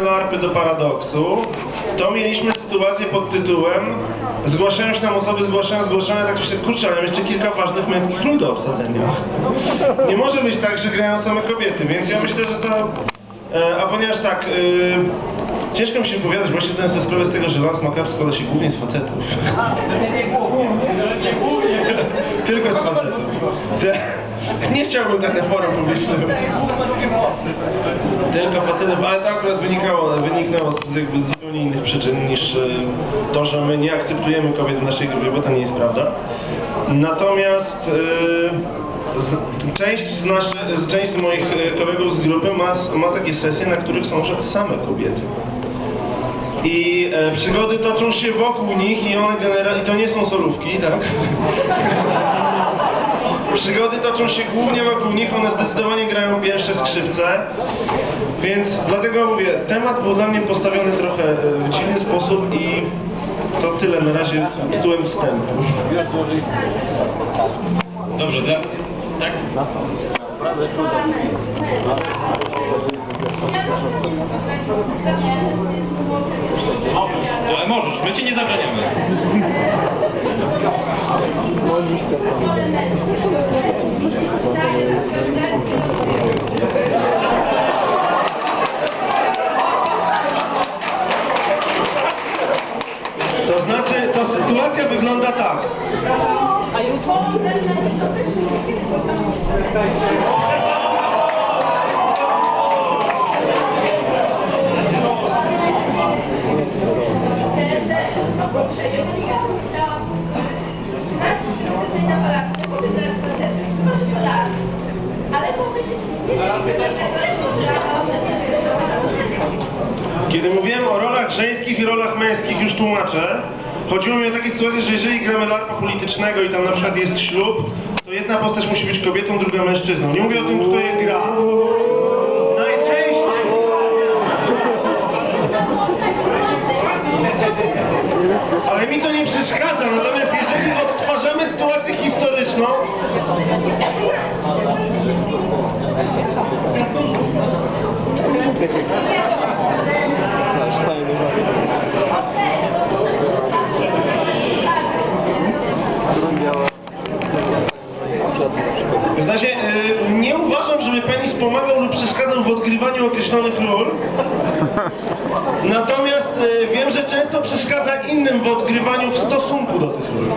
larpy do paradoksu, to mieliśmy sytuację pod tytułem zgłaszają się nam osoby, zgłaszają, zgłaszają, tak myślę, kurczę, ale jeszcze kilka ważnych męskich ról do obsadzenia. Nie może być tak, że grają same kobiety, więc ja myślę, że to... E, a ponieważ tak, e, ciężko mi się wypowiadać, bo się zdaję sobie sprawę z tego, że Lance Macabre składa się głównie z facetów. Tylko z facetów. Nie chciałbym tak na forum publicznym. Tylko facetów, ale to akurat wynikało, wyniknęło z jakby zupełnie innych przyczyn niż e, to, że my nie akceptujemy kobiet w naszej grupie, bo to nie jest prawda. Natomiast e, z, część, z naszy, część z moich kolegów z grupy ma, ma takie sesje, na których są same kobiety. I e, przygody toczą się wokół nich i one generalnie, to nie są solówki, tak? Przygody toczą się głównie wokół nich, one zdecydowanie grają skrzypce, więc dlatego mówię, temat był dla mnie postawiony trochę e, w dziwny sposób i to tyle na razie tytułem wstępu. Dobrze, dla... tak? To możesz, my ci nie zabraniamy. To A jutro? Kiedy mówiłem o rolach żeńskich i rolach męskich, już tłumaczę. Chodziło mi o takie sytuacje, że jeżeli gramy larpa politycznego i tam na przykład jest ślub, to jedna postać musi być kobietą, druga mężczyzną. Nie mówię o tym, kto je gra. Najczęściej... Ale mi to nie przeszkadza, natomiast jeżeli odtwarzamy sytuację historyczną, W znaczy, y, nie uważam, żeby penis pomagał lub przeszkadzał w odgrywaniu określonych ról. Natomiast y, wiem, że często przeszkadza innym w odgrywaniu w stosunku do tych ról.